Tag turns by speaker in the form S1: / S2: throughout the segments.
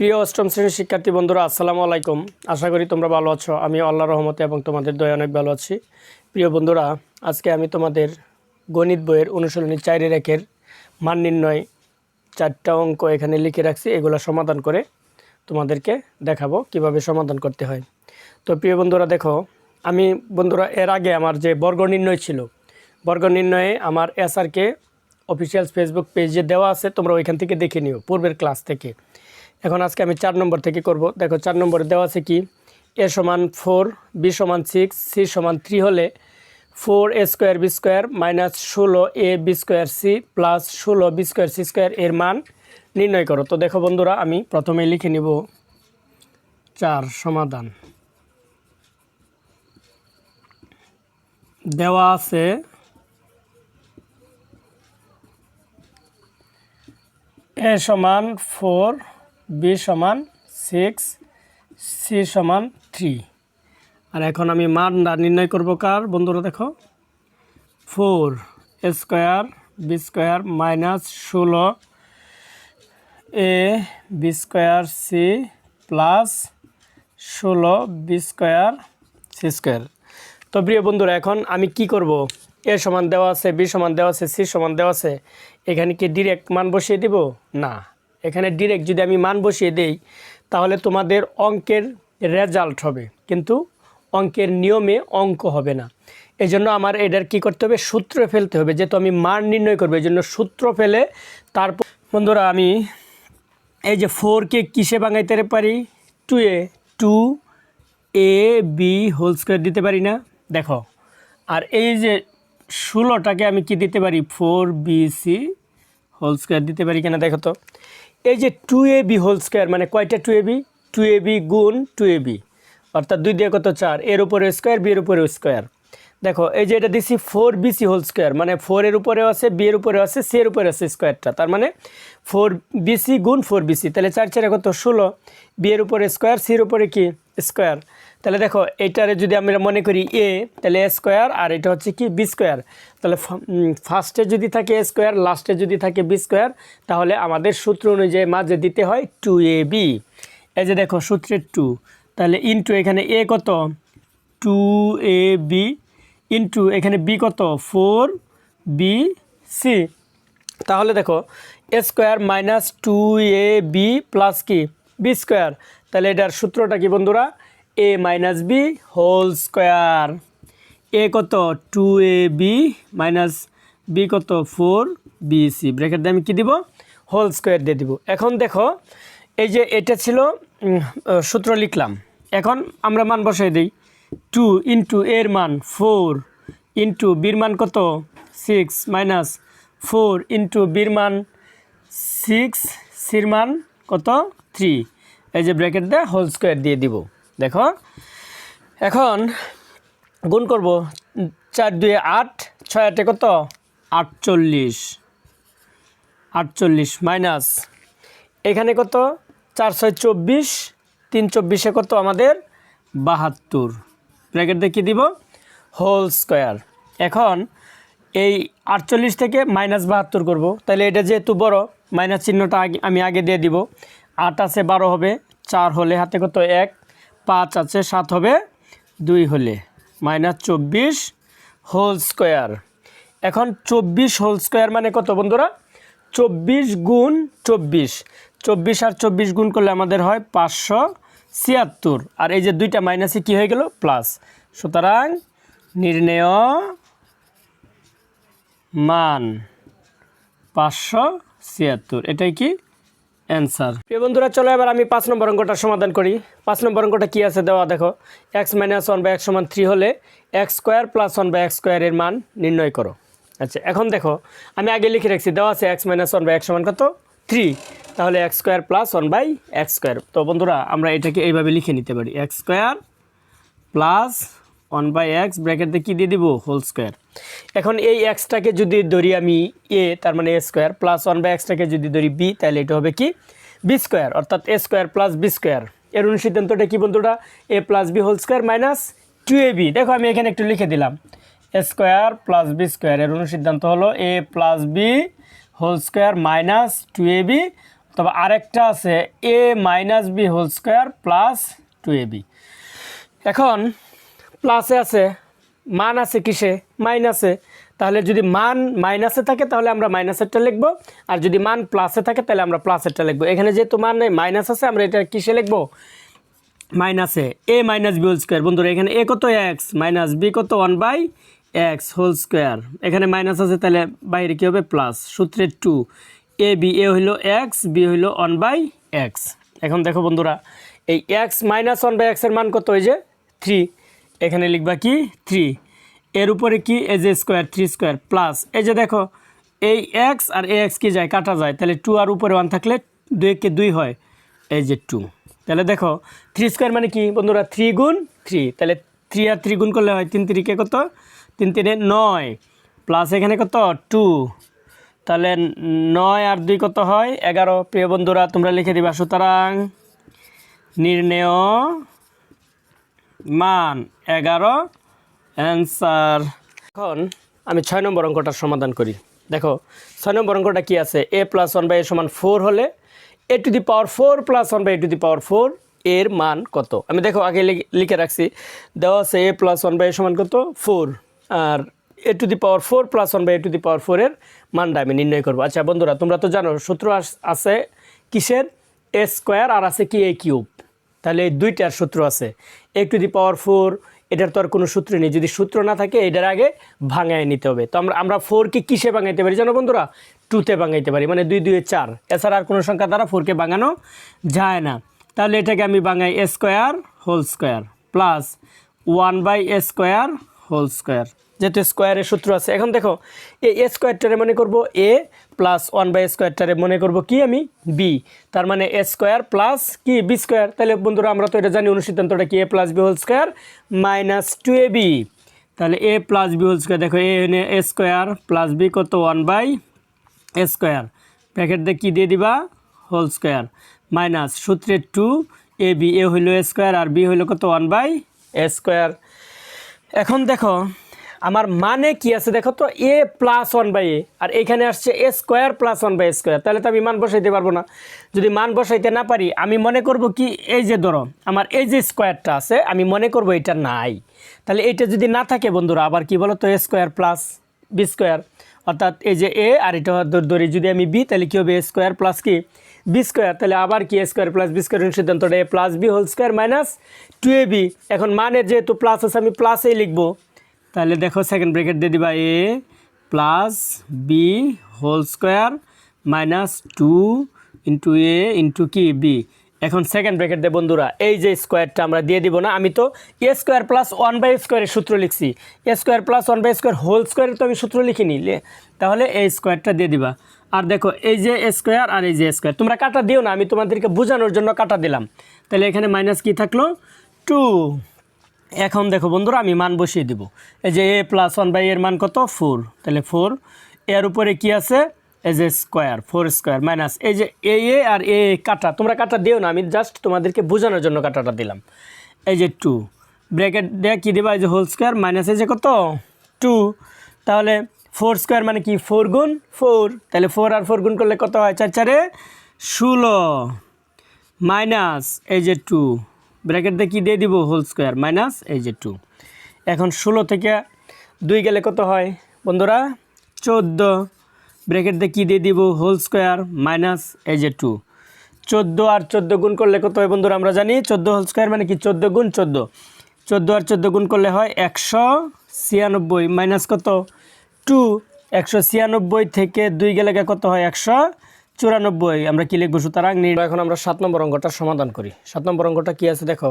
S1: প্রিয় অষ্টম শ্রেণির শিক্ষার্থী বন্ধুরা, আসসালামু আলাইকুম। আশা করি তোমরা ভালো আছো। আমি আল্লাহ রহমতে এবং তোমাদের দয়া অনেক ভালো আছি। প্রিয় বন্ধুরা, আজকে আমি তোমাদের গণিত বইয়ের অনুশীলনী চারি রেখের মান নির্ণয় চারটা অঙ্ক এখানে লিখে রাখছি। এগুলো সমাধান করে তোমাদেরকে দেখাবো কীভাবে সমাধান করতে হয়। তো প্রিয় বন্ধুরা, দেখো, আমি বন্ধুরা, এর আগে আমার যে বর্গ নির্ণয় ছিল, বর্গ নির্ণয়ে আমার এসআরকে অফিসিয়াল ফেসবুক পেজে দেওয়া আছে। তোমরা ওইখান থেকে দেখে নিও, পূর্বের ক্লাস থেকে। এখন আজকে আমি চার নম্বর থেকে করব। দেখো, চার নম্বরে দেওয়া আছে কি? এ সমান ফোর, বি সমান সিক্স, সি সমান থ্রি হলে four A square B square minus ষোলো A B square C plus ষোলো বি স্কোয়ার সি স্কোয়ার এর মান নির্ণয় করো। তো দেখো বন্ধুরা, আমি প্রথমে লিখে নিব। চার সমাধান। দেওয়া আছে এ সমান ফোর বি সমান সিক্স, সি সমান থ্রি। আর এখন আমি মানটা নির্ণয় করব কার? বন্ধুরা দেখো। Four square B square minus ষোলো A B square C plus ষোলো বি স্কোয়ার সি স্কোয়ার। তো প্রিয় বন্ধুরা, এখন আমি কি করব? এ সমান দেওয়া আছে, বি সমান দেওয়া আছে, সি সমান দেওয়া আছে। এখানে কি ডিরেক্ট মান বসিয়ে দিব? না। এখানে ডিরেক্ট যদি আমি মান বসিয়ে দেই, তাহলে তোমাদের অঙ্কের রেজাল্ট হবে। কিন্তু অঙ্কের নিয়মে অঙ্ক হবে না। এই জন্য আমার এটার কি করতে হবে? সূত্র ফেলতে হবে, যেহেতু আমি মান নির্ণয় করব এই জন্য সূত্র ফেলে তারপর বন্ধুরা আমি এই যে ফোরকে কিসে বাঙাইতে পারি? Two A two A B whole square দিতে পারি না। দেখো, আর এই যে ষোলোটাকে আমি কি দিতে পারি? Four B C whole square দিতে পারি কিনা দেখো তো। এই যে two A B whole square মানে কয়টা two A B two A B গুণ টু এ বি অর্থাৎ দুই দিয়ে কত চার? এর উপরে স্কোয়ার বি এর উপরে স্কোয়ার দেখো, এই যে এটা দিছি ফোর বিসি হোল স্কোয়ার মানে ফোর এর উপরেও আছে বি এর উপরে আছে সি এর উপরে আছে স্কোয়ারটা তার মানে ফোর বিসি গুণ ফোর বিসি তাহলে চার চারে কত? ষোলো। বি এর উপরে স্কোয়ার সি এর উপরে কি? স্কোয়ার তাহলে দেখো এইটারে যদি আমরা মনে করি এ তাহলে এ স্কোয়ার আর এটা হচ্ছে কি বি স্কোয়ার তাহলে ফার্স্টে যদি থাকে এ স্কোয়ার লাস্টে যদি থাকে বি স্কোয়ার তাহলে আমাদের সূত্র অনুযায়ী মাঝে দিতে হয় টু এ বি এই যে দেখো, সূত্রের টু তাহলে ইনটু এখানে এ কত? টু এ বি ইন্টু এখানে বি কত? ফোর বি সি তাহলে দেখো A square minus two A B plus কি? বি স্কোয়ার তাহলে এটার সূত্রটা কি বন্ধুরা? A minus B whole square A কত? Two A B minus B কত? ফোর বি সি ব্রেকেট দিয়ে আমি কী দিব? হোল স্কোয়ার দিয়ে দিব। এখন দেখো, এই যে এটা ছিল সূত্র লিখলাম। এখন আমরা মান বসাই দিই। টু ইন্টু এর মান ফোর ইন্টু বির মান কত? সিক্স মাইনাস ফোর ইন্টু বির মান সিক্স সির মান কত? থ্রি এই যে ব্র্যাকেট দিয়ে হোল স্কোয়ার দিয়ে দিব। দেখো, এখন গুণ করব চার দুয়ে আট, ছয় আটে কত? আটচল্লিশ। আটচল্লিশ মাইনাস। এখানে কত? চার ছয় চব্বিশ, তিন চব্বিশে কত আমাদের? বাহাত্তর। ব্র্যাকেট দেখিয়ে দিব? Whole square. এখন এই আটচল্লিশ থেকে মাইনাস বাহাত্তর করব। তাহলে এটা যেহেতু বড়, মাইনাস চিহ্নটা আগে আমি আগে দিয়ে দিব। আট আছে বারো হবে, চার হলে হাতে কত? এক। পাঁচ আছে, সাত হবে, দুই হলে। মাইনাস চব্বিশ হোল স্কোয়ার। এখন চব্বিশ হোল স্কোয়ার মানে কত বন্ধুরা? চব্বিশ গুণ চব্বিশ। চব্বিশ আর চব্বিশ গুণ করলে আমাদের হয় পাঁচশো ছিয়াত্তর। আর এই যে দুইটা মাইনাসে কি হয়ে গেল? প্লাস। সুতরাং নির্ণেয় মান পাঁচশো ছিয়াত্তর। এটাই কি? অ্যান্সার। প্রিয় বন্ধুরা, চলো এবার আমি পাঁচ নম্বর অঙ্কটা সমাধান করি। পাঁচ নম্বর অঙ্কটা কী আছে দেওয়া দেখো। X minus one by X সমান থ্রি হলে X square plus one by X স্কোয়ারের মান নির্ণয় করো। আচ্ছা এখন দেখো, আমি আগে লিখে রাখছি, দেওয়া আছে X minus one by X সমান কত? থ্রি তাহলে X square plus one by X square তো বন্ধুরা, আমরা এটাকে এইভাবে লিখে নিতে পারি। X square plus one by X bracket কী দিয়ে দিব? হোল স্কোয়ার এখন এই এক্সটাকে যদি ধরি আমি এ তার মানে A square plus one by এক্সটাকে যদি ধরি বি তাহলে এটা হবে কি? বি স্কোয়ার অর্থাৎ A square plus B square এর অনুসিদ্ধান্তটা কি বন্ধুরা? A plus B whole square minus two A B দেখো, আমি এখানে একটু লিখে দিলাম। A square plus B square এর অনুসিদ্ধান্ত হলো A plus B whole square minus two A B অথবা আরেকটা আছে A minus B whole square plus two A B এখন প্লাসে আছে, মান আছে কিসে? মাইনাসে তাহলে যদি মান মাইনাসে থাকে, তাহলে আমরা মাইনাসেরটা লিখব। আর যদি মান প্লাসে থাকে, তাহলে আমরা প্লাসেরটা লিখব। এখানে যেহেতু মান নেই মাইনাস আছে, আমরা এটা কিসে লিখব? মাইনাসে A. Minus B whole square বন্ধুরা, এখানে এ কত এক্স মাইনাস বি কত? One by X whole square এখানে মাইনাস আছে, তাহলে বাইরে কী হবে? প্লাস সূত্রে টু এ বি এ হইল এক্স বি হইল ওয়ান বাই এক্স এখন দেখো বন্ধুরা, এই এক্স মাইনাস ওয়ান বাই এক্সের মান কত? হয়ে যে থ্রি এখানে লিখবা কি? থ্রি এর উপরে কি? এ যে স্কোয়ার থ্রি স্কোয়ার প্লাস এই যে দেখো, এই এক্স আর এ এক্স কি যায়? কাটা যায়। তাহলে টু আর উপরে ওয়ান থাকলে দুই কে দুই হয়। এই যে টু তাহলে দেখো থ্রি স্কোয়ার মানে কি বন্ধুরা? থ্রি গুণ থ্রি তাহলে থ্রি আর থ্রি গুণ করলে হয় তিন তিরিকে কত? তিন তিনে নয়। প্লাস এখানে কত? টু তাহলে নয় আর দুই কত হয়? এগারো। প্রিয় বন্ধুরা, তোমরা লিখে দিবা। সুতরাং নির্ণেয় মান এগারো। অ্যান্সার। এখন আমি ছয় নম্বর অঙ্কটার সমাধান করি। দেখো, ছয় নম্বর অঙ্কটা কি আছে? A plus one by A সমান ফোর হলে A to the power four plus one by A to the power four এর মান কত? আমি দেখো, আগে লিখে- রাখছি। দেওয়া আছে A plus one by A সমান কত? Four R A to the power four plus one by A to the power ফোরের মানটা আমি নির্ণয় করব। আচ্ছা বন্ধুরা, তোমরা তো জানো, সূত্র আছে কিসের? এ স্কোয়ার আর আছে কি এ কিউব তাহলে এই দুইটার সূত্র আছে। এ টু দি পাওয়ার ফোর এটার তো আর কোনো সূত্র নেই। যদি সূত্র না থাকে, এটার আগে ভাঙায় নিতে হবে। তো আমরা আমরা ফোরকে কিসে ভাঙাইতে পারি জানো বন্ধুরা? টুতে ভাঙাইতে পারি মানে দুই দুয়ে চার। এছাড়া আর কোনো সংখ্যা দ্বারা ফোরকে ভাঙানো যায় না। তাহলে এটাকে আমি ভাঙাই A square whole square plus one by A square whole square যেহেতু স্কোয়ারের সূত্র আছে। এখন দেখো, এই এ স্কোয়ারটারে মনে করব এ প্লাস ওয়ান বাই স্কোয়ারটারে মনে করব কি আমি? বি তার মানে এ স্কোয়ার প্লাস কি? বি স্কোয়ার তাহলে বন্ধুরা, আমরা তো এটা জানি অনুসিদ্ধান্তটা কি? A plus B whole square minus two A B তাহলে A plus B whole square দেখো A A square plus B কত? One by A square bracket দিয়ে কী দিয়ে দিবা? হোল স্কোয়ার মাইনাস সূত্রে টু এ বি এ হইল square আর B হইল কত? ওয়ান বাই স্কোয়ার এখন দেখো আমার মানে কি আছে দেখো তো? A plus one by A আর এখানে আসছে A square plus one by square তাহলে তো আমি মান বসাইতে পারব না। যদি মান বসাইতে না পারি, আমি মনে করব কি, এই যে ধরো, আমার এই যে স্কোয়ারটা আছে, আমি মনে করব এটা নাই। তাহলে এইটা যদি না থাকে বন্ধুরা, আবার কি বলো তো a square plus b square অর্থাৎ এই যে এ আর এটা ধরি যদি আমি বি তাহলে কী হবে? এ স্কোয়ার প্লাস কি? বি স্কোয়ার তাহলে আবার কি a square plus b square সিদ্ধান্তটা? A plus b whole square minus two a b এখন মানের যেহেতু প্লাস আছে, আমি প্লাসেই লিখব। তাহলে দেখো সেকেন্ড ব্রেকেট দিয়ে দিবা a plus b whole square minus two into a into কি? বি এখন সেকেন্ড ব্রেকেট দে বন্ধুরা, এই যে স্কোয়ারটা আমরা দিয়ে দিব না, আমি তো a square plus one by স্কোয়ারের সূত্র লিখছি। A square plus one by square whole স্কোয়ারের তো আমি সূত্র লিখিনি। লে- তাহলে এই স্কোয়ারটা দিয়ে দিবা। আর দেখো, এই যে স্কোয়ার আর এই যে স্কোয়ার তোমরা কাটা দিও না, আমি তোমাদেরকে বোঝানোর জন্য কাটা দিলাম। তাহলে এখানে মাইনাস কি থাকল? টু এখন দেখো বন্ধুরা, আমি মান বসিয়ে দিব। এই যে এ প্লাস ওয়ান বাই এর মান কত? ফোর তাহলে ফোর এর উপরে কি আছে? এই যে স্কোয়ার ফোর স্কোয়ার মাইনাস এই যে এ এ আর এ কাটা। তোমরা কাটা দিও না, আমি জাস্ট তোমাদেরকে বোঝানোর জন্য কাটাটা দিলাম। এই যে টু ব্র্যাকেট দেয়া কী দেবা? এই যে হোল স্কোয়ার মাইনাস এই যে কত? টু তাহলে ফোর স্কোয়ার মানে কি? ফোর গুণ ফোর তাহলে ফোর আর ফোর গুণ করলে কত হয়? চার, চারে ষোলো। মাইনাস এই যে টু ব্র্যাকেট কী দিয়ে দিব? হোল স্কোয়ার মাইনাস এই যে টু এখন ষোলো থেকে দুই গেলে কত হয়? বন্ধুরা, চোদ্দ। ব্র্যাকেট কী দিয়ে দিব? হোল স্কোয়ার মাইনাস এই যে টু চোদ্দ আর চোদ্দ গুণ করলে কত হয় বন্ধুরা, আমরা জানি? চোদ্দ হোল স্কোয়ার মানে কি? চোদ্দ গুণ চোদ্দ। চোদ্দ আর চোদ্দ গুণ করলে হয় একশো ছিয়ানব্বই। মাইনাস কত? টু একশো ছিয়ানব্বই থেকে দুই গেলে কত হয়? একশো চুরানব্বই, আমরা কি লিখব? সুতরাং এখন আমরা সাত নম্বর অঙ্কটা সমাধান করি। সাত নম্বর অঙ্কটা কি আছে দেখো?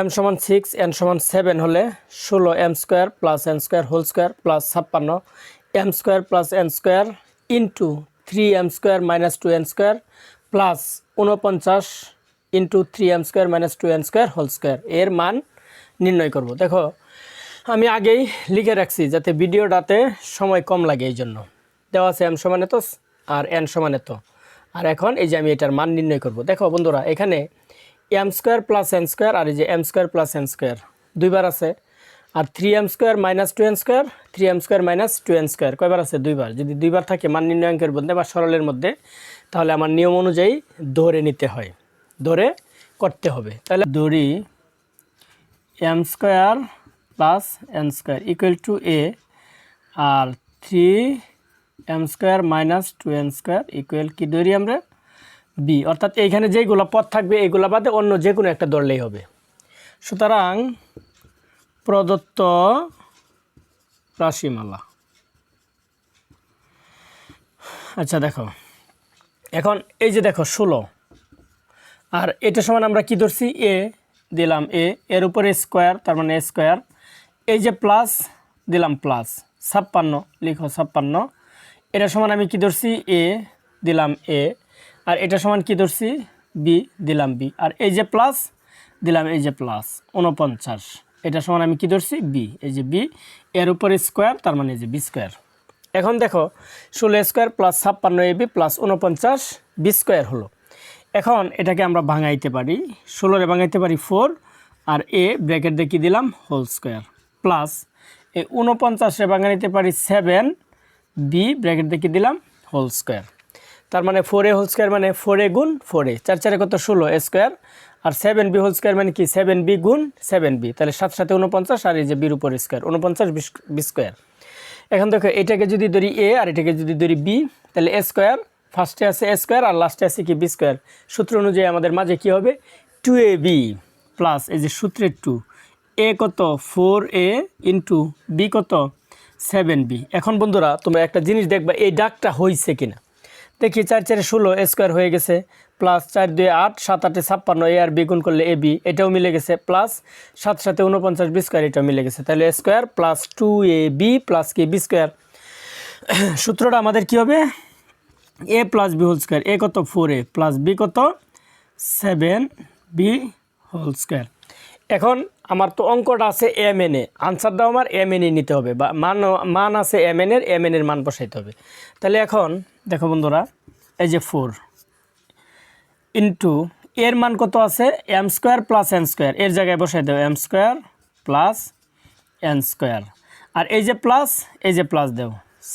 S1: এম সমান সিক্স এন সমান সেভেন হলে ষোলো m square plus n square whole square plus ছাপ্পান্ন m square plus n square into three m square minus two n square plus ঊনপঞ্চাশ into three m square minus two n square whole square এর মান নির্ণয় করব। দেখো, আমি আগেই লিখে রাখছি যাতে ভিডিওটাতে সময় কম লাগে এই জন্য দেওয়া আছে এম সমান এত আর এন সমান এত আর এখন এই যে আমি এটার মান নির্ণয় করব। দেখো বন্ধুরা, এখানে m square plus n square আর এই যে m square plus n square দুইবার আছে। আর three m square minus two n square three m square minus two n square কয়বার আছে? দুইবার। যদি দুইবার থাকে মান নির্ণয়াঙ্কের মধ্যে বা সরলের মধ্যে, তাহলে আমার নিয়ম অনুযায়ী ধরে নিতে হয়। ধরে করতে হবে। তাহলে ধরি m square plus n square equal to a R three m square minus two n square equal কি ধরি আমরা? বি অর্থাৎ এইখানে যেইগুলো পথ থাকবে এইগুলো বাদে অন্য যে কোনো একটা ধরলেই হবে। সুতরাং প্রদত্ত রাশিমালা। আচ্ছা দেখো। এখন এই যে দেখো, ষোলো। আর এটা সমান আমরা কি ধরছি? এ দিলাম এ এর উপরে স্কোয়ার তার মানে স্কোয়ার এই যে প্লাস দিলাম প্লাস ছাপ্পান্ন, লিখো ছাপ্পান্ন। এটা সমান আমি কি ধরছি? এ দিলাম এ আর এটা সমান কি ধরছি? বি দিলাম বি আর এই যে প্লাস দিলাম এই যে প্লাস উনপঞ্চাশ এটা সমান আমি কি ধরছি? বি এই যে বি এর উপরে স্কোয়ার তার মানে এই যে বি স্কোয়ার এখন দেখো, ষোলো স্কোয়ার প্লাস ছাপ্পান্ন এ বি প্লাস উনপঞ্চাশ বি স্কোয়ার হলো। এখন এটাকে আমরা ভাঙাইতে পারি। ষোলোরে ভাঙাইতে পারি ফোর আর এ ব্র্যাকেট দিয়ে কী দিলাম? হোল স্কোয়ার প্লাস এই উনপঞ্চাশে ভাঙাইতে পারি সেভেন বি, ব্র্যাকেট কী দিলাম, হোল স্কোয়ার। তার মানে ফোর এ হোল স্কোয়ার মানে ফোর এ গুণ ফোর এ চার চারে কত? ষোলো এ স্কোয়ার। আর সেভেন বি হোল স্কোয়ার মানে কি? সেভেন বি গুণ সেভেন বি তাহলে সাত সাথে উনপঞ্চাশ আর এই যে বির উপর স্কোয়ার উনপঞ্চাশ বি স্কোয়ার। এখন দেখো, এটাকে যদি ধরি এ আর এটাকে যদি ধরি বি তাহলে এ স্কোয়ার ফার্স্টে আছে এ স্কোয়ার আর লাস্টে আছে কি বি স্কোয়ার? সূত্র অনুযায়ী আমাদের মাঝে কি হবে? টু এ বি প্লাস এই যে সূত্রের টু এ কত? ফোর এ ইন্টু বি কত? সেভেন বি এখন বন্ধুরা, তোমরা একটা জিনিস দেখবা, এই ডাকটা হয়েছে কিনা। দেখি চার চারে ষোলো স্কোয়ার হয়ে গেছে প্লাস চার দুই আট, সাত আটে ছাপ্পান্ন এ আর বিগুণ করলে এ বি এটাও মিলে গেছে প্লাস সাত সাথে উনপঞ্চাশ বি স্কোয়ার এটাও মিলে গেছে। তাহলে square plus two a b plus K b square সূত্রটা আমাদের কি হবে? A plus b whole square a কত? ফোর এ প্লাস বি কত? সেভেন বি হোল স্কোয়ার এখন আমার তো অঙ্কটা আছে এম এন এ। আনসারটাও আমার এম এন এ নিতে হবে বা মান মান আছে এম এন এর এম এন এর মান বসাইতে হবে। তাহলে এখন দেখো বন্ধুরা, এই যে ফোর ইন্টু এর মান কত আছে? M square plus n square এর জায়গায় বসাই দেবো m square plus n square আর এই যে প্লাস এই যে প্লাস দেও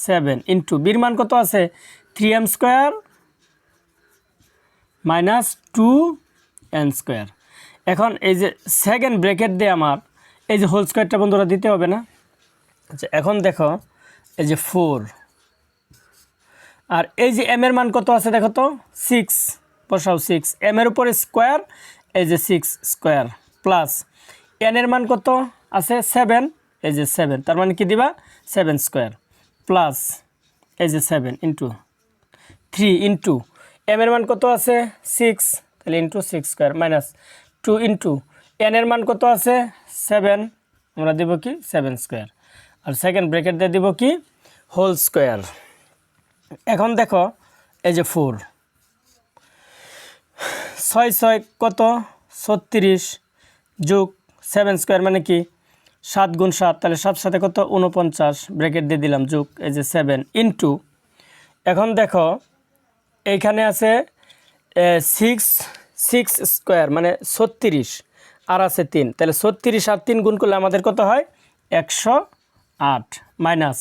S1: সেভেন ইন্টু বির মান কত আছে? Three m square minus two n square এখন এই যে সেকেন্ড ব্র্যাকেট দিয়ে আমার এই যে হোল স্কোয়ারটা বন্ধুরা দিতে হবে না? আচ্ছা এখন দেখো, এই যে ফোর আর এই যে এম এর মান কত আছে দেখো তো? সিক্স বসাও সিক্স এম এর উপরে স্কোয়ার এই যে সিক্স স্কোয়ার প্লাস এন এর মান কত আছে? সেভেন এই যে সেভেন তার মানে কি দিবা? সেভেন স্কোয়ার প্লাস এই যে seven into three into m এর মান কত আছে? সিক্স তাহলে into six square minus two into n এর মান কত আছে? সেভেন আমরা দেবো কি? সেভেন স্কোয়ার আর সেকেন্ড ব্রেকেট দিয়ে দেবো কি? হোল স্কোয়ার এখন দেখো, এই যে ফোর ছয় ছয় কত? ছত্রিশ যোগ সেভেন স্কোয়ার মানে কি? সাত গুণ সাত, তাহলে সাত সাথে কত? উনপঞ্চাশ ব্র্যাকেট দিয়ে দিলাম যোগ, এই যে সেভেন ইন্টু এখন দেখো, এইখানে আছে সিক্স সিক্স স্কোয়ার মানে ছত্রিশ, আর আছে তিন। তাহলে ছত্রিশ আর তিন গুণ করলে আমাদের কত হয়? একশো আট মাইনাস।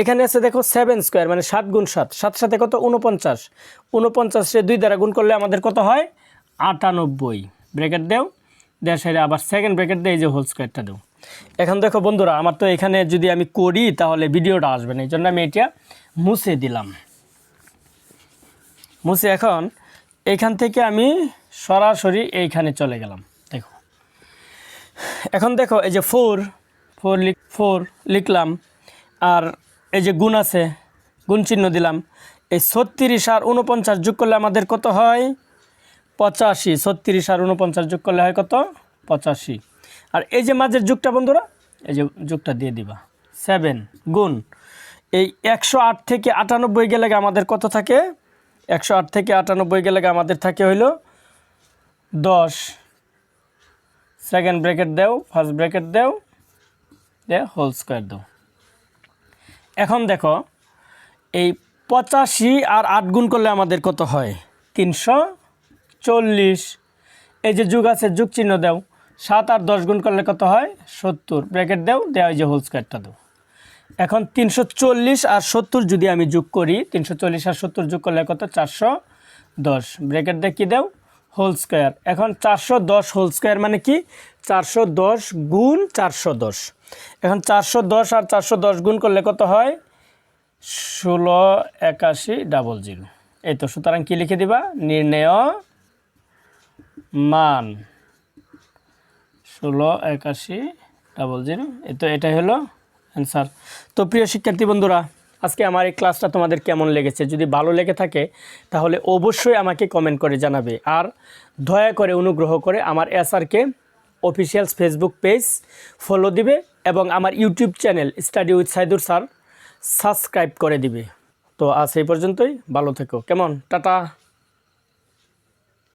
S1: এখানে আছে দেখো সেভেন স্কোয়ার মানে সাত গুণ সাত সাত সাথে কত? উনপঞ্চাশ উনপঞ্চাশে দুই দ্বারা গুণ করলে আমাদের কত হয়? আটানব্বই। ব্র্যাকেট দেও। দেওয়ার সাইডে আবার সেকেন্ড ব্র্যাকেট দিয়ে যে হোল স্কোয়ারটা দেও। এখন দেখো বন্ধুরা, আমার তো এখানে যদি আমি করি, তাহলে ভিডিওটা আসবে না। এই জন্য আমি এটা মুছে দিলাম। মুছে এখন এইখান থেকে আমি সরাসরি এইখানে চলে গেলাম। দেখো। এখন দেখো, এই যে ফোর ফোর লিখ ফোর লিখলাম, আর এই যে গুণ আছে, গুণ চিহ্ন দিলাম। এই ছত্রিশ আর উনপঞ্চাশ যোগ করলে আমাদের কত হয়? পঁচাশি। ছত্রিশ আর উনপঞ্চাশ যোগ করলে হয় কত? পঁচাশি। আর এই যে মাঝের যুগটা বন্ধুরা, এই যে যুগটা দিয়ে দিবা। সেভেন গুণ। এই একশো আট থেকে আটানব্বই গেলে আমাদের কত থাকে? একশো আট থেকে আটানব্বই গেলে আমাদের থাকে হইল দশ। সেকেন্ড ব্র্যাকেট দেও ফার্স্ট ব্র্যাকেট দেও দে হোল স্কোয়ার দাও। এখন দেখো, এই পঁচাশি আর আট গুণ করলে আমাদের কত হয়? তিনশো চল্লিশ। এই যে যুগ আছে, যুগ চিহ্ন দেও। সাত আর দশ গুণ করলে কত হয়? সত্তর। ব্র্যাকেট দাও দেওয়া যে হোল স্কোয়ারটা দাও। এখন তিনশো চল্লিশ আর সত্তর যদি আমি যোগ করি, তিনশো চল্লিশ আর সত্তর যোগ করলে কত? চারশো দশ। ব্র্যাকেট দিয়ে কী দাও? Whole square. এখন চারশো দশ হোল স্কোয়ার মানে কি? চারশো দশ গুণ চারশো দশ। এখন চারশো দশ আর চারশো দশ গুণ করলে কত হয়? ষোলো একাশি ডাবল জিরো এই তো, সুতরাং কী লিখে দিবা? নির্ণয় মান। ষোলো একাশি ডাবল জিরো এই তো, এটাই হলো অ্যান্সার তো প্রিয় শিক্ষার্থী বন্ধুরা, আজকে আমার এই ক্লাসটা তোমাদের কেমন লেগেছে? যদি ভালো লেগে থাকে, তাহলে অবশ্যই আমাকে কমেন্ট করে জানাবে। আর দয়া করে অনুগ্রহ করে আমার SRK officials Facebook page follow দিবে এবং আমার YouTube channel study with Saidur sir subscribe করে দিবে। তো আজ এই পর্যন্তই, ভালো থেকো। কেমন? টাটা।